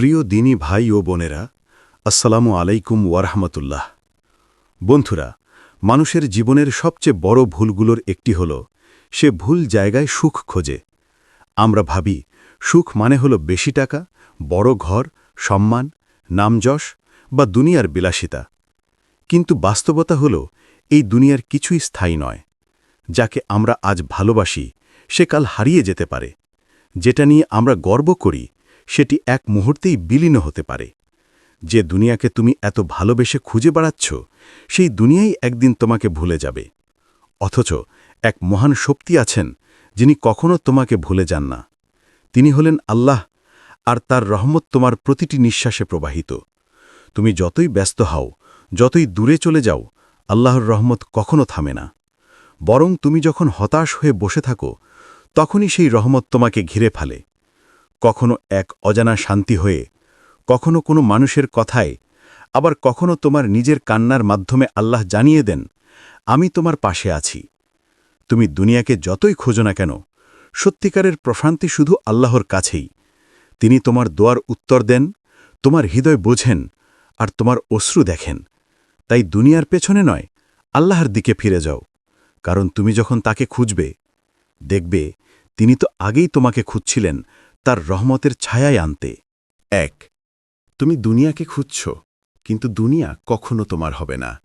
প্রিয় দিনী ভাই ও বোনেরা, আসসালামু আলাইকুম ওয়ারহমতুল্লাহ বন্ধুরা, মানুষের জীবনের সবচেয়ে বড় ভুলগুলোর একটি হল, সে ভুল জায়গায় সুখ খোঁজে। আমরা ভাবি, সুখ মানে হল বেশি টাকা, বড় ঘর, সম্মান, নামযশ বা দুনিয়ার বিলাসিতা। কিন্তু বাস্তবতা হল, এই দুনিয়ার কিছুই স্থায়ী নয়। যাকে আমরা আজ ভালোবাসি, সে কাল হারিয়ে যেতে পারে। যেটা নিয়ে আমরা গর্ব করি সেটি এক মুহূর্তেই বিলীন হতে পারে। যে দুনিয়াকে তুমি এত ভালোবেসে খুঁজে বেড়াচ্ছ, সেই দুনিয়াই একদিন তোমাকে ভুলে যাবে। অথচ এক মহান শক্তি আছেন, যিনি কখনো তোমাকে ভুলে যান না। তিনি হলেন আল্লাহ, আর তার রহমত তোমার প্রতিটি নিঃশ্বাসে প্রবাহিত। তুমি যতই ব্যস্ত হও, যতই দূরে চলে যাও, আল্লাহর রহমত কখনো থামে না। বরং তুমি যখন হতাশ হয়ে বসে থাকো, তখনই সেই রহমত তোমাকে ঘিরে ফেলে। কখনো এক অজানা শান্তি হয়ে, কখনো কোনো মানুষের কথায়, আবার কখনো তোমার নিজের কান্নার মাধ্যমে আল্লাহ জানিয়ে দেন, আমি তোমার পাশে আছি। তুমি দুনিয়াকে যতই খোঁজো না কেন, সত্যিকারের প্রশান্তি শুধু আল্লাহর কাছেই। তিনি তোমার দোয়ার উত্তর দেন, তোমার হৃদয় বোঝেন, আর তোমার অশ্রু দেখেন। তাই দুনিয়ার পেছনে নয়, আল্লাহর দিকে ফিরে যাও। কারণ তুমি যখন তাকে খুঁজবে, দেখবে, তিনি তো আগেই তোমাকে খুঁজছিলেন তার রহমতের ছায়ায় আনতে। এক, তুমি দুনিয়াকে খুঁজছ, কিন্তু দুনিয়া কখনো তোমার হবে না।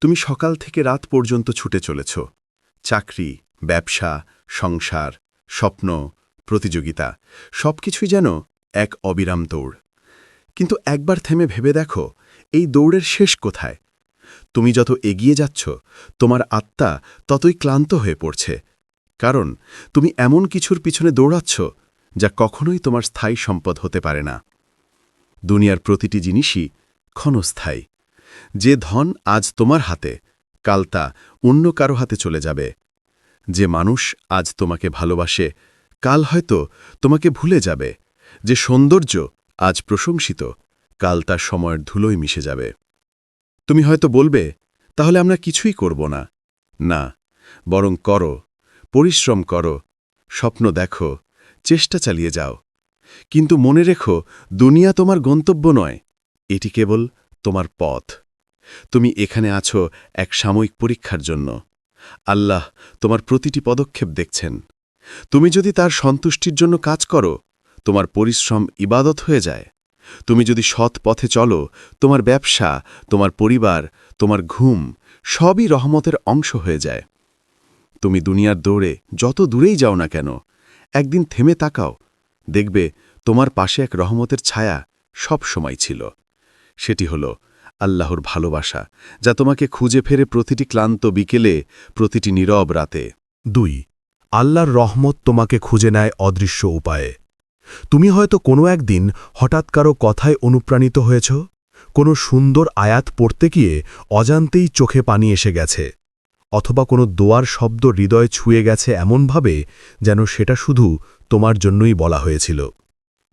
তুমি সকাল থেকে রাত পর্যন্ত ছুটে চলেছ। চাকরি, ব্যবসা, সংসার, স্বপ্ন, প্রতিযোগিতা, সবকিছুই যেন এক অবিরাম দৌড়। কিন্তু একবার থেমে ভেবে দেখো, এই দৌড়ের শেষ কোথায়? তুমি যত এগিয়ে যাচ্ছ, তোমার আত্মা ততই ক্লান্ত হয়ে পড়ছে। কারণ, তুমি এমন কিছুর পিছনে দৌড়াচ্ছ যা কখনোই তোমার স্থায়ী সম্পদ হতে পারে না। দুনিয়ার প্রতিটি জিনিসই ক্ষণস্থায়ী। যে ধন আজ তোমার হাতে, কাল তা অন্য কারও হাতে চলে যাবে। যে মানুষ আজ তোমাকে ভালোবাসে, কাল হয়তো তোমাকে ভুলে যাবে। যে সৌন্দর্য আজ প্রশংসিত, কাল তার সময়ের ধুলোয় মিশে যাবে। তুমি হয়তো বলবে, তাহলে আমরা কিছুই করব না। না, বরং করো, পরিশ্রম করো, স্বপ্ন দেখো চেষ্টা চালিয়ে যাও। কিন্তু মনে রেখো, দুনিয়া তোমার গন্তব্য নয়, এটি কেবল তোমার পথ। তুমি এখানে আছো এক সাময়িক পরীক্ষার জন্য। আল্লাহ তোমার প্রতিটি পদক্ষেপ দেখছেন। তুমি যদি তার সন্তুষ্টির জন্য কাজ করো, তোমার পরিশ্রম ইবাদত হয়ে যায়। তুমি যদি সৎ পথে চলো, তোমার ব্যবসা, তোমার পরিবার, তোমার ঘুম সবই রহমতের অংশ হয়ে যায়। তুমি দুনিয়ার দৌড়ে যত দূরেই যাও না কেন একদিন থেমে তাকাও, দেখবে তোমার পাশে এক রহমতের ছায়া সব সময় ছিল। সেটি হল আল্লাহর ভালোবাসা, যা তোমাকে খুঁজে ফেরে প্রতিটি ক্লান্ত বিকেলে, প্রতিটি নীরব রাতে। দুই, আল্লাহর রহমত তোমাকে খুঁজে নেয় অদৃশ্য উপায়ে। তুমি হয়তো কোনো একদিন হঠাৎ কারও কথায় অনুপ্রাণিত হয়েছ, কোনো সুন্দর আয়াত পড়তে গিয়ে অজান্তেই চোখে পানি এসে গেছে। অথবা কোনো দোয়ার শব্দ হৃদয় ছুঁয়ে গেছে এমনভাবে যেন সেটা শুধু তোমার জন্যই বলা হয়েছিল।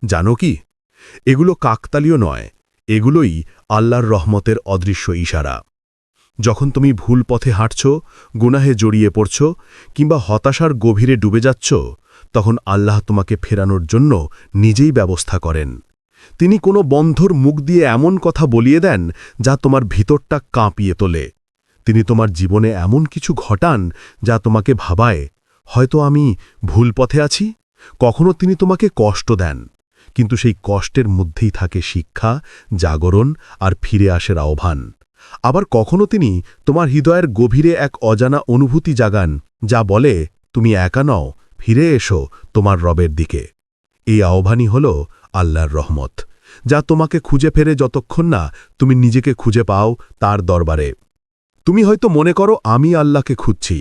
জানো কি? এগুলো কাকতালীয় নয়, এগুলোই আল্লাহর রহমতের অদৃশ্য ইশারা। যখন তুমি ভুল পথে হাঁটছ, গুনাহে জড়িয়ে পড়ছ, কিংবা হতাশার গভীরে ডুবে যাচ্ছ, তখন আল্লাহ তোমাকে ফেরানোর জন্য নিজেই ব্যবস্থা করেন। তিনি কোনো বন্ধর মুখ দিয়ে এমন কথা বলিয়ে দেন যা তোমার ভিতরটা কাঁপিয়ে তোলে। তিনি তোমার জীবনে এমন কিছু ঘটান যা তোমাকে ভাবায়, হয়তো আমি ভুল পথে আছি? কখনো তিনি তোমাকে কষ্ট দেন, কিন্তু সেই কষ্টের মধ্যেই থাকে শিক্ষা, জাগরণ আর ফিরে আসার আহ্বান। আবার কখনো তিনি তোমার হৃদয়ের গভীরে এক অজানা অনুভূতি জাগান, যা বলে, তুমি একা নও, ফিরে এসো তোমার রবের দিকে। এই আহ্বানই হল আল্লাহর রহমত, যা তোমাকে খুঁজে ফেরে যতক্ষণ না তুমি নিজেকে খুঁজে পাও তার দরবারে। তুমি হয়তো মনে করো, আমি আল্লাহকে খুঁজছি,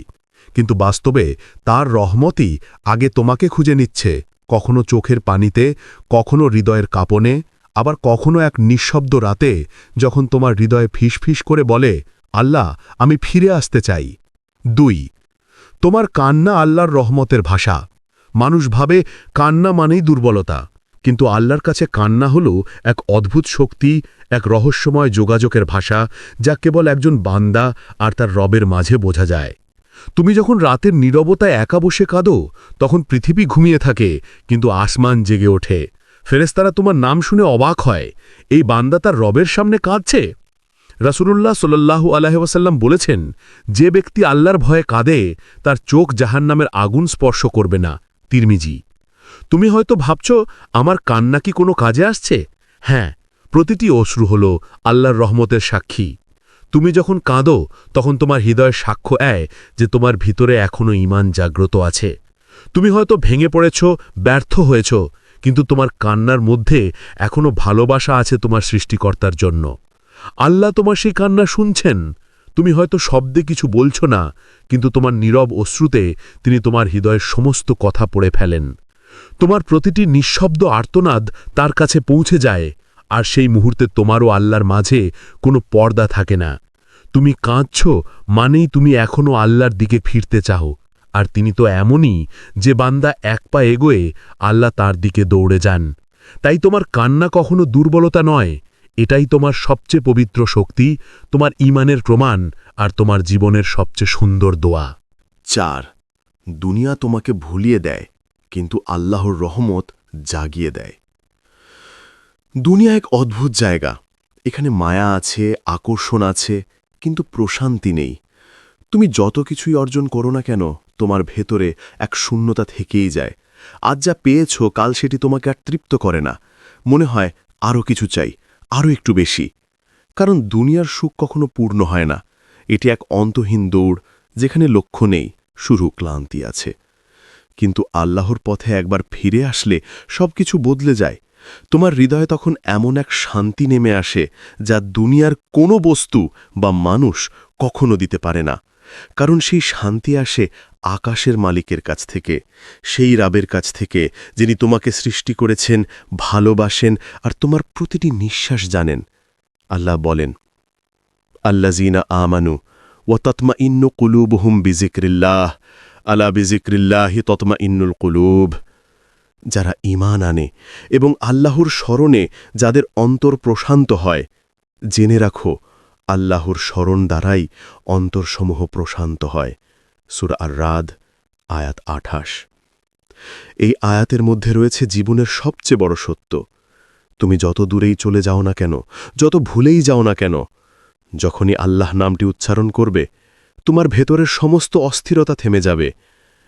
কিন্তু বাস্তবে তার রহমতই আগে তোমাকে খুঁজে নিচ্ছে, কখনো চোখের পানিতে, কখনো হৃদয়ের কাঁপনে, আবার কখনো এক নিঃশব্দ রাতে যখন তোমার হৃদয়ে ফিসফিস করে বলে, আল্লাহ, আমি ফিরে আসতে চাই। দুই, তোমার কান্না আল্লাহর রহমতের ভাষা। মানুষ ভাবে কান্না মানেই দুর্বলতা। কিন্তু আল্লাহর কাছে কান্না হল এক অদ্ভুত শক্তি, এক রহস্যময় যোগাযোগের ভাষা যা কেবল একজন বান্দা আর তার রবের মাঝে বোঝা যায়। তুমি যখন রাতের নীরবতায় একা বসে কাঁদো, তখন পৃথিবী ঘুমিয়ে থাকে, কিন্তু আসমান জেগে ওঠে। ফেরেস্তারা তোমার নাম শুনে অবাক হয়, এই বান্দা তার রবের সামনে কাঁদছে? রাসূলুল্লাহ সাল্লাল্লাহু আলাইহি ওয়াসাল্লাম বলেছেন, যে ব্যক্তি আল্লাহর ভয়ে কাঁদে, তার চোখ জাহান্নামের আগুন স্পর্শ করবে না। তিরমিজি তুমি হয়তো ভাবছ, আমার কান্না কি কোনো কাজে আসছে? হ্যাঁ প্রতিটি অশ্রু হল আল্লাহর রহমতের সাক্ষী। তুমি যখন কাঁদো, তখন তোমার হৃদয় সাক্ষ্য এয় যে তোমার ভিতরে এখনও ঈমান জাগ্রত আছে। তুমি হয়তো ভেঙে পড়েছ, ব্যর্থ হয়েছ, কিন্তু তোমার কান্নার মধ্যে এখনও ভালোবাসা আছে তোমার সৃষ্টিকর্তার জন্য। আল্লাহ তোমার সেই কান্না শুনছেন। তুমি হয়তো শব্দে কিছু বলছ না, কিন্তু তোমার নীরব অশ্রুতে তিনি তোমার হৃদয়ের সমস্ত কথা পড়ে ফেলেন। তোমার প্রতিটি নিঃশব্দ আর্তনাদ তার কাছে পৌঁছে যায়, আর সেই মুহূর্তে তোমারও আল্লাহর মাঝে কোনো পর্দা থাকে না। তুমি কাঁদছ মানেই তুমি এখনও আল্লাহর দিকে ফিরতে চাও, আর তিনি তো এমনই যে বান্দা এক পা এগোয়ে আল্লাহ তার দিকে দৌড়ে যান। তাই তোমার কান্না কখনো দুর্বলতা নয়, এটাই তোমার সবচেয়ে পবিত্র শক্তি, তোমার ইমানের প্রমাণ, আর তোমার জীবনের সবচেয়ে সুন্দর দোয়া। চার, দুনিয়া তোমাকে ভুলিয়ে দেয় কিন্তু আল্লাহর রহমত জাগিয়ে দেয়। দুনিয়া এক অদ্ভুত জায়গা। এখানে মায়া আছে, আকর্ষণ আছে, কিন্তু প্রশান্তি নেই। তুমি যত কিছুই অর্জন করো না কেন, তোমার ভেতরে এক শূন্যতা থেকেই যায়। আজ যা পেয়েছ, কাল সেটি তোমাকে আর তৃপ্ত করে না। মনে হয় আরও কিছু চাই, আরও একটু বেশি। কারণ দুনিয়ার সুখ কখনো পূর্ণ হয় না। এটি এক অন্তহীন দৌড়, যেখানে লক্ষ্য নেই শুরু ক্লান্তি আছে। কিন্তু আল্লাহর পথে একবার ফিরে আসলে সবকিছু বদলে যায়। তোমার হৃদয়ে তখন এমন এক শান্তি নেমে আসে যা দুনিয়ার কোনো বস্তু বা মানুষ কখনো দিতে পারে না। কারণ সেই শান্তি আসে আকাশের মালিকের কাছ থেকে, সেই রাবের কাছ থেকে, যিনি তোমাকে সৃষ্টি করেছেন, ভালোবাসেন আর তোমার প্রতিটি নিঃশ্বাস জানেন। আল্লাহ বলেন আল্লাজিনা আমানু ও তৎমা ইন্নু কুলুবহুম বিজিক্রিল্লাহ আলা বিজিক্রিল্লাহি ততমা ইন্নুল কুলুব। যারা ঈমান আনে এবং আল্লাহর স্মরণে যাদের অন্তর প্রশান্ত হয়, জেনে রাখো, আল্লাহর স্মরণ দ্বারাই অন্তরসমূহ প্রশান্ত হয়। সুর আর রাদ আয়াত আঠাশ। এই আয়াতের মধ্যে রয়েছে জীবনের সবচেয়ে বড় সত্য। তুমি যত দূরেই চলে যাও না কেন, যত ভুলেই যাও না কেন, যখনই আল্লাহ নামটি উচ্চারণ করবে তোমার ভেতরের সমস্ত অস্থিরতা থেমে যাবে।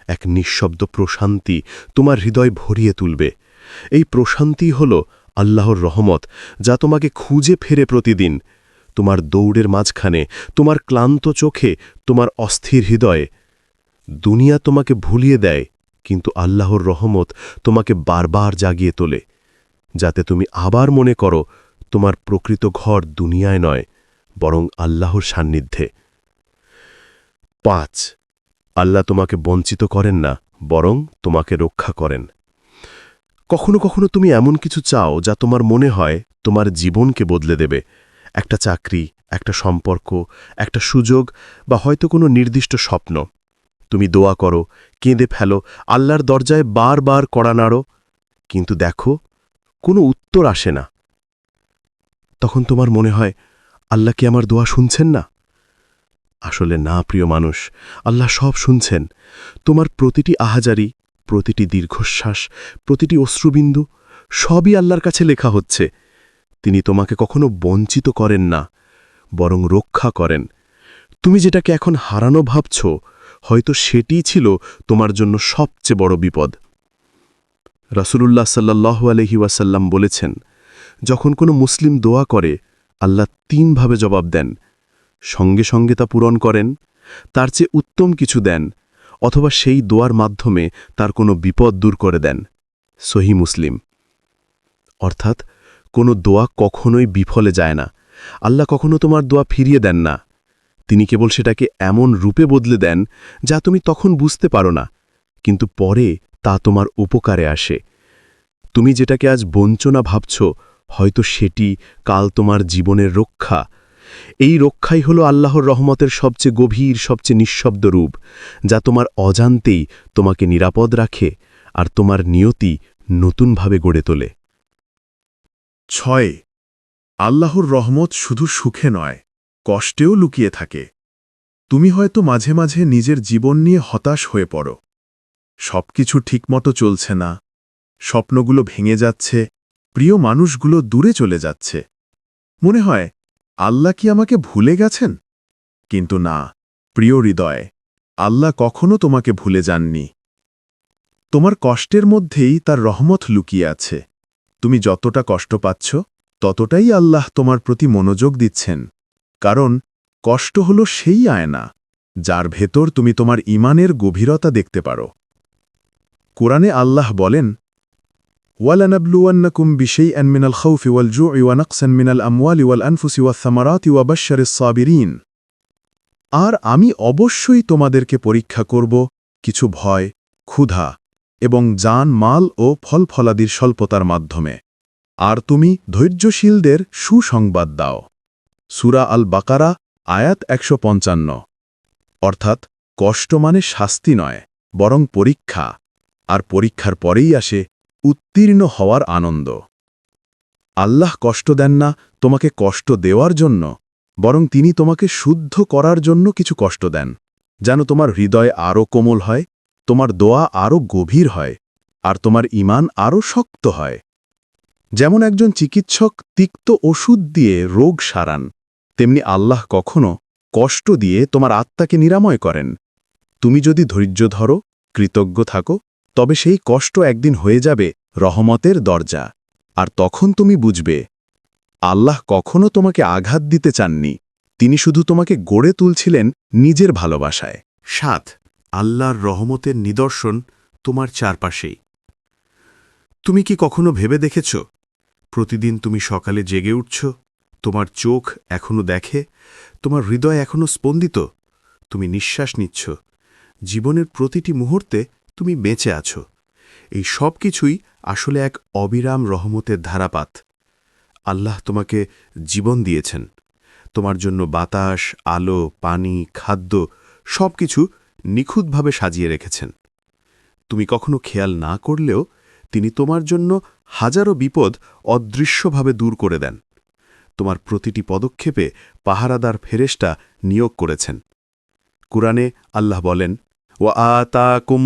এক নিঃশব্দ প্রশান্তি তোমার হৃদয় ভরিয়ে তুলবে। এই প্রশান্তি হল আল্লাহর রহমত, যা তোমাকে খুঁজে ফেরে প্রতিদিন। তোমার দৌড়ের মাঝখানে, তোমার ক্লান্ত চোখে, তোমার অস্থির হৃদয়ে। দুনিয়া তোমাকে ভুলিয়ে দেয়, কিন্তু আল্লাহর রহমত তোমাকে বারবার জাগিয়ে তোলে। যাতে তুমি আবার মনে করো, তোমার প্রকৃত ঘর দুনিয়ায় নয়, বরং আল্লাহর সান্নিধ্যে। পাঁচ। আল্লাহ তোমাকে বঞ্চিত করেন না, বরং তোমাকে রক্ষা করেন। কখনো কখনো তুমি এমন কিছু চাও যা তোমার মনে হয় তোমার জীবনকে বদলে দেবে। একটা চাকরি, একটা সম্পর্ক, একটা সুযোগ বা হয়তো কোনো নির্দিষ্ট স্বপ্ন। তুমি দোয়া করো, কেঁদে ফেলো, আল্লাহর দরজায় বারবার কড়া নাড়ো। কিন্তু দেখো, কোনো উত্তর আসে না। তখন তোমার মনে হয়, আল্লাহ কি আমার দোয়া শুনছেন না? আসলে না, প্রিয় মানুষ, আল্লাহ সব শুনছেন। তোমার প্রতিটি আহাজারি, প্রতিটি দীর্ঘশ্বাস, প্রতিটি অশ্রুবিন্দু সবই আল্লাহর কাছে লেখা হচ্ছে। তিনি তোমাকে কখনো বঞ্চিত করেন না, বরং রক্ষা করেন। তুমি যেটাকে এখন হারানো ভাবছ, হয়তো সেটিই ছিল তোমার জন্য সবচেয়ে বড় বিপদ। রাসূলুল্লাহ সাল্লাহ আলহি ওয়াসাল্লাম বলেছেন, যখন কোনো মুসলিম দোয়া করে, আল্লাহ তিনভাবে জবাব দেন। সঙ্গে সঙ্গে তা পূরণ করেন, তার চেয়ে উত্তম কিছু দেন, অথবা সেই দোয়ার মাধ্যমে তার কোনো বিপদ দূর করে দেন। সহি মুসলিম। অর্থাৎ, কোনো দোয়া কখনোই বিফলে যায় না। আল্লাহ কখনো তোমার দোয়া ফিরিয়ে দেন না। তিনি কেবল সেটাকে এমন রূপে বদলে দেন, যা তুমি তখন বুঝতে পারো না, কিন্তু পরে তা তোমার উপকারে আসে। তুমি যেটাকে আজ বঞ্চনা ভাবছ, হয়তো সেটি কাল তোমার জীবনের রক্ষা এই রক্ষাই হল আল্লাহর রহমতের সবচেয়ে গভীর, সবচেয়ে নিঃশব্দ রূপ, যা তোমার অজান্তেই তোমাকে নিরাপদ রাখে আর তোমার নিয়তি নতুনভাবে গড়ে তোলে। ছয়, আল্লাহর রহমত শুধু সুখে নয়, কষ্টেও লুকিয়ে থাকে। তুমি হয়তো মাঝে মাঝে নিজের জীবন নিয়ে হতাশ হয়ে পড়ো। সবকিছু ঠিকমতো চলছে না, স্বপ্নগুলো ভেঙে যাচ্ছে, প্রিয় মানুষগুলো দূরে চলে যাচ্ছে। মনে হয় আল্লাহ কি আমাকে ভুলে গেছেন? কিন্তু না, প্রিয় হৃদয়, আল্লাহ কখনো তোমাকে ভুলে যাননি। তোমার কষ্টের মধ্যেই তার রহমত লুকিয়ে আছে। তুমি যতটা কষ্ট পাচ্ছ, ততটাই আল্লাহ তোমার প্রতি মনোযোগ দিচ্ছেন। কারণ, কষ্ট হল সেই আয়না, যার ভেতর তুমি তোমার ইমানের গভীরতা দেখতে পারো। কোরআনে আল্লাহ বলেন ولنبلونكم بشيء من الخوف والجوع ونقص من الأموال والأنفس والثمرات وبشر الصابرين আর আমি অবশ্যই তোমাদেরকে পরীক্ষা করব কিছু ভয় ক্ষুধা এবং জান মাল ও ফলফলাদির স্বল্পতার মাধ্যমে আর তুমি ধৈর্যশীলদের সুসংবাদ দাও সুরা আল বাকারা আয়াত একশো পঞ্চান্ন অর্থাৎ কষ্ট মানে শাস্তি নয় বরং পরীক্ষা আর পরীক্ষার পরেই আসে উত্তীর্ণ হওয়ার আনন্দ। আল্লাহ কষ্ট দেন না তোমাকে কষ্ট দেওয়ার জন্য, বরং তিনি তোমাকে শুদ্ধ করার জন্য কিছু কষ্ট দেন, যেন তোমার হৃদয় আরও কোমল হয়, তোমার দোয়া আরও গভীর হয়, আর তোমার ইমান আরও শক্ত হয়। যেমন একজন চিকিৎসক তিক্ত ওষুধ দিয়ে রোগ সারান, তেমনি আল্লাহ কখনো কষ্ট দিয়ে তোমার আত্মাকে নিরাময় করেন। তুমি যদি ধৈর্য ধরো, কৃতজ্ঞ থাকো তবে সেই কষ্ট একদিন হয়ে যাবে রহমতের দরজা। আর তখন তুমি বুঝবে, আল্লাহ কখনো তোমাকে আঘাত দিতে চাননি। তিনি শুধু তোমাকে গড়ে তুলছিলেন নিজের ভালোবাসায়। সাত, আল্লাহর রহমতের নিদর্শন তোমার চারপাশেই। তুমি কি কখনো ভেবে দেখেছ? প্রতিদিন তুমি সকালে জেগে উঠছ, তোমার চোখ এখনও দেখে, তোমার হৃদয় এখনও স্পন্দিত। তুমি নিঃশ্বাস নিচ্ছ। জীবনের প্রতিটি মুহূর্তে তুমি বেঁচে আছো। এই সব কিছুই আসলে এক অবিরাম রহমতের ধারাপাত। আল্লাহ তোমাকে জীবন দিয়েছেন। তোমার জন্য বাতাস, আলো, পানি, খাদ্য সব কিছু নিখুঁতভাবে সাজিয়ে রেখেছেন। তুমি কখনো খেয়াল না করলেও তিনি তোমার জন্য হাজারো বিপদ অদৃশ্যভাবে দূর করে দেন। তোমার প্রতিটি পদক্ষেপে পাহারাদার ফেরেস্টা নিয়োগ করেছেন। কুরআনে আল্লাহ বলেন আতাকুম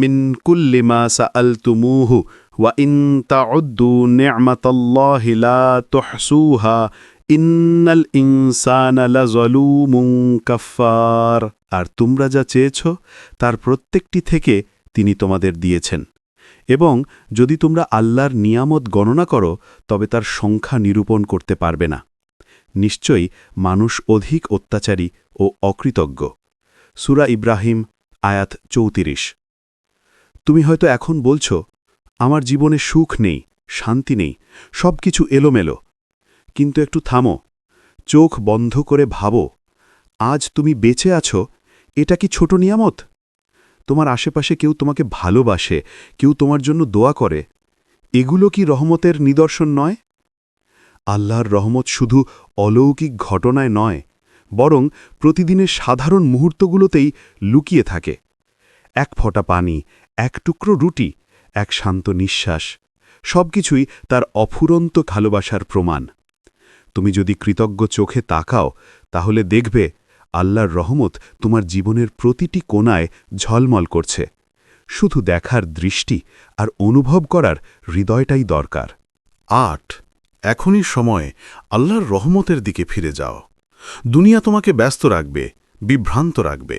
মিন কুল্লি মা সাআলতুমুহু ওয়া ইন তাউদ্দু নি'মাতাল্লাহি লা তুহসুহা ইন্নাল ইনসানা লাযালুমুন কাফফার আর তোমরা যা চেয়েছ, তার প্রত্যেকটি থেকে তিনি তোমাদের দিয়েছেন। এবং যদি তোমরা আল্লাহর নিয়ামত গণনা করো, তবে তার সংখ্যা নিরূপণ করতে পারবে না। নিশ্চয়ই মানুষ অধিক অত্যাচারী ও অকৃতজ্ঞ। সুরা ইব্রাহিম আয়াত চৌতিরিশ। তুমি হয়তো এখন বলছ, আমার জীবনে সুখ নেই, শান্তি নেই সব কিছু এলোমেলো। কিন্তু একটু থামো, চোখ বন্ধ করে ভাবো, আজ তুমি বেঁচে আছো, এটা কি ছোট নিয়ামত? তোমার আশেপাশে কেউ তোমাকে ভালোবাসে, কেউ তোমার জন্য দোয়া করে। এগুলো কি রহমতের নিদর্শন নয়? আল্লাহর রহমত শুধু অলৌকিক ঘটনায় নয় বরং প্রতিদিনের সাধারণ মুহূর্তগুলোতেই লুকিয়ে থাকে। এক ফোঁটা পানি, এক টুকরো রুটি, এক শান্ত নিঃশ্বাস, সবকিছুই তার অফুরন্ত ভালোবাসার প্রমাণ। তুমি যদি কৃতজ্ঞ চোখে তাকাও, তাহলে দেখবে আল্লাহর রহমত তোমার জীবনের প্রতিটি কোণায় ঝলমল করছে। শুধু দেখার দৃষ্টি আর অনুভব করার হৃদয়টাই দরকার। আট, এখনই সময় আল্লাহর রহমতের দিকে ফিরে যাও। দুনিয়া তোমাকে ব্যস্ত রাখবে, বিভ্রান্ত রাখবে।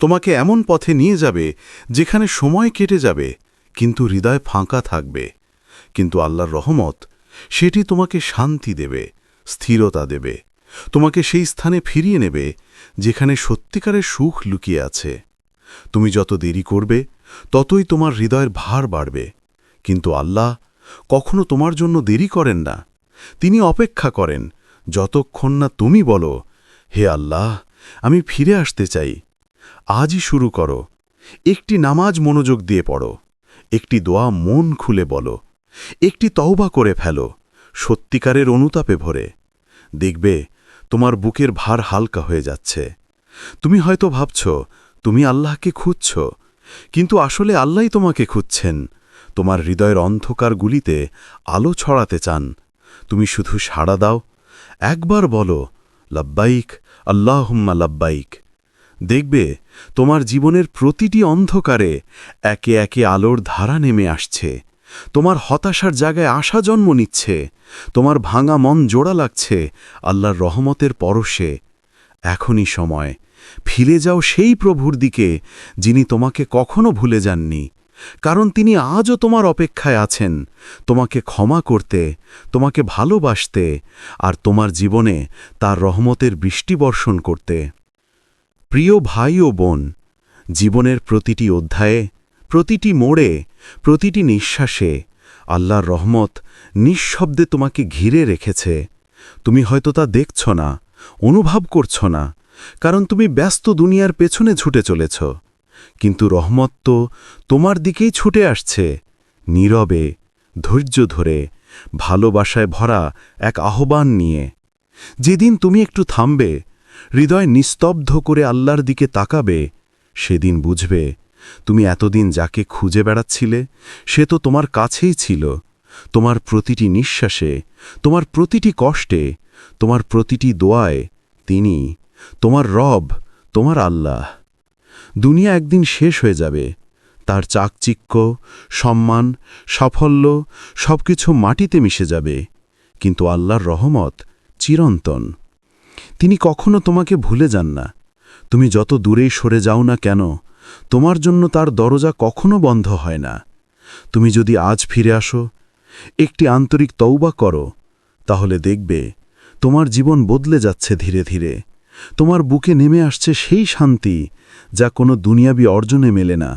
তোমাকে এমন পথে নিয়ে যাবে, যেখানে সময় কেটে যাবে, কিন্তু হৃদয় ফাঁকা থাকবে। কিন্তু আল্লাহর রহমত, সেটি তোমাকে শান্তি দেবে, স্থিরতা দেবে। তোমাকে সেই স্থানে ফিরিয়ে নেবে, যেখানে সত্যিকারের সুখ লুকিয়ে আছে। তুমি যত দেরি করবে, ততই তোমার হৃদয়ের ভার বাড়বে। কিন্তু আল্লাহ কখনো তোমার জন্য দেরি করেন না। তিনি অপেক্ষা করেন যতক্ষণ না তুমি বলো, হে আল্লাহ, আমি ফিরে আসতে চাই। আজই শুরু করো। একটি নামাজ মনোযোগ দিয়ে পড়ো। একটি দোয়া মন খুলে বলো। একটি তওবা করে ফেলো। সত্যিকারের অনুতাপে ভরে। দেখবে, তোমার বুকের ভার হালকা হয়ে যাচ্ছে। তুমি হয়তো ভাবছ, তুমি আল্লাহকে খুঁজছ। কিন্তু আসলে আল্লাহই তোমাকে খুঁজছেন। তোমার হৃদয়ের অন্ধকার গুলিতে আলো ছড়াতে চান। তুমি শুধু সাড়া দাও একবার বলো, লাব্বাইক, আল্লাহুম্মা লাব্বাইক। দেখবে, তোমার জীবনের প্রতিটি অন্ধকারে একে একে আলোর ধারা নেমে আসছে। তোমার হতাশার জায়গায় আশা জন্ম নিচ্ছে। তোমার ভাঙা মন জোড়া লাগছে আল্লাহর রহমতের পরশে। এখনই সময়। ফিরে যাও সেই প্রভুর দিকে, যিনি তোমাকে কখনো ভুলে যাননি। কারণ তিনি আজও তোমার অপেক্ষায় আছেন। তোমাকে ক্ষমা করতে, তোমাকে ভালোবাসতে, আর তোমার জীবনে তার রহমতের বৃষ্টি বর্ষণ করতে। প্রিয় ভাই ও বোন, জীবনের প্রতিটি অধ্যায়ে, প্রতিটি মোড়ে, প্রতিটি নিঃশ্বাসে আল্লাহর রহমত নিঃশব্দে তোমাকে ঘিরে রেখেছে। তুমি হয়তো তা দেখছ না, অনুভব করছ না, কারণ তুমি ব্যস্ত দুনিয়ার পেছনে ছুটে চলেছ। কিন্তু রহমত তো তোমার দিকেই ছুটে আসছে। নীরবে, ধৈর্য ধরে, ভালোবাসায় ভরা এক আহ্বান নিয়ে। যেদিন তুমি একটু থামবে, হৃদয় নিস্তব্ধ করে আল্লাহর দিকে তাকাবে, সেদিন বুঝবে, তুমি এতদিন যাকে খুঁজে বেড়াচ্ছিলে, সে তো তোমার কাছেই ছিল। তোমার প্রতিটি নিঃশ্বাসে, তোমার প্রতিটি কষ্টে, তোমার প্রতিটি দোয়ায় তিনি, তোমার রব, তোমার আল্লাহ। দুনিয়া একদিন শেষ হয়ে যাবে। তার চাকচিক্য, সম্মান, সাফল্য সবকিছু মাটিতে মিশে যাবে। কিন্তু আল্লাহর রহমত চিরন্তন। তিনি কখনো তোমাকে ভুলে যান না। তুমি যত দূরেই সরে যাও না কেন, তোমার জন্য তার দরজা কখনো বন্ধ হয় না। তুমি যদি আজ ফিরে আসো, একটি আন্তরিক তৌবা করো, তাহলে দেখবে তোমার জীবন বদলে যাচ্ছে ধীরে ধীরে। তোমার বুকে নেমে আসছে সেই শান্তি যা কোনো দুনিয়াবি অর্জনে মেলে না।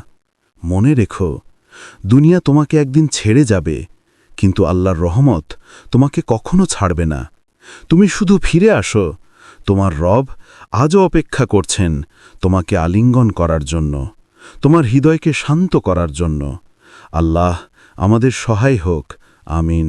মনে রেখো, দুনিয়া তোমাকে একদিন ছেড়ে যাবে, কিন্তু আল্লাহর রহমত তোমাকে কখনো ছাড়বে না। তুমি শুধু ফিরে আসো, তোমার রব আজও অপেক্ষা করছেন তোমাকে আলিঙ্গন করার জন্য, তোমার হৃদয়কে শান্ত করার জন্য। আল্লাহ আমাদের সহায় হোক, আমিন।